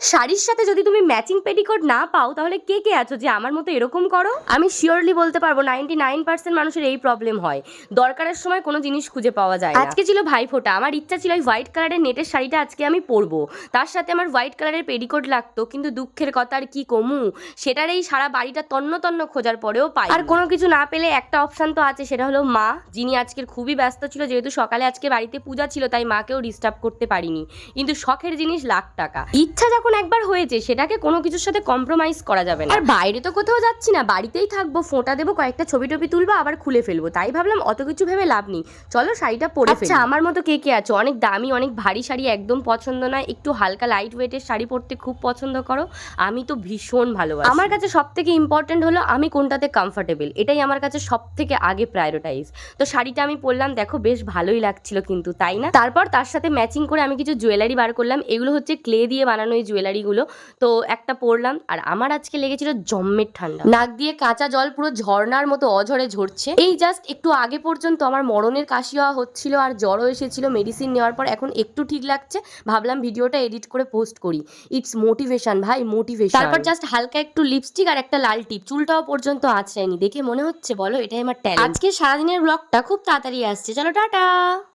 শাড়ির সাথে যদি তুমি ম্যাচিং পেটিকোট না পাও তাহলে কে কে আছো? যে আমার মতো এরকম করো? আমি শিওরলি বলতে পারব নাইনটি নাইন পার্সেন্ট মানুষের এই প্রবলেম হয়। দরকারের সময় কোনো জিনিস খুঁজে পাওয়া যায় আজকে ছিল ভাইফোঁটা আমার ইচ্ছা ছিল ওই হোয়াইট কালারের নেটের শাড়িটা আজকে আমি পরবো। তার সাথে আমার হোয়াইট কালারের পেডিকোট লাগতো কিন্তু দুঃখের কথা আর কি কমু? সেটার এই সারা বাড়িটা তন্ন তন্ন খোঁজার পরেও পাই আর কোনো কিছু না পেলে একটা অপশান তো আছে সেটা হলো মা যিনি আজকের খুবই ব্যস্ত ছিল যেহেতু সকালে আজকে বাড়িতে পূজা ছিল তাই মাকেও ডিস্টার্ব করতে পারিনি। কিন্তু শখের জিনিস লাখ টাকা। ইচ্ছা যখন একবার হয়েছে সেটাকে কোনো কিছুর সাথে কম্প্রোমাইজ করা যাবে না। আর বাইরে তো কোথাও যাচ্ছি না বাড়িতেই থাকব ফোঁটা দেবো কয়েকটা ছবি টবি তুলবো আবার খুলে ফেলব। তাই ভাবলাম অত কিছু ভেবে লাভ নেই। চলো শাড়িটা পরে আচ্ছা আমার মতো কে কে আছো? অনেক দামি অনেক ভারী শাড়ি একদম পছন্দ নয়। একটু হালকা লাইট ওয়েটের শাড়ি পরতে খুব পছন্দ করো। আমি তো ভীষণ ভালোবাসি। আমার কাছে সব থেকে ইম্পর্টেন্ট হলো আমি কোনটাতে কমফোর্টেবল এটাই আমার কাছে সব থেকে আগে প্রায়োরিটাইজ তো শাড়িটা আমি পরলাম দেখো বেশ ভালোই লাগছিল কিন্তু তাই না? তারপর তার সাথে ম্যাচিং করে আমি কিছু জুয়েলারি বার করলাম। এগুলো হচ্ছে ক্লে দিয়ে বানানো এই জুয়েলারিগুলো। তো একটা পরলাম, আর আমার আজকে লেগেছিল জম্মের ঠান্ডা। নাক দিয়ে কাঁচা জল পুরো ঝর্ণার মতো অঝরে ঝরছে। এই জাস্ট একটু আগে পর্যন্ত আমার মরণের কাশি হওয়া হচ্ছিল, আর জ্বরও এসেছিল মেডিসিন নেওয়ার পর এখন একটু ঠিক লাগছে। ভাবলাম ভিডিওটা এডিট করে পোস্ট করি। ইটস মোটিভেশন ভাই মোটিভেশন তারপর জাস্ট হালকা একটু লিপস্টিক আর একটা লাল টিপ চুলটাও পর্যন্ত আঁচড়ায়নি। দেখে মনে হচ্ছে, বলো, এটাই আমার ট্যালেন্ট আজকে সারাদিনের ব্লগটা খুব তাড়াতাড়ি আসছে। চলো, টাটা!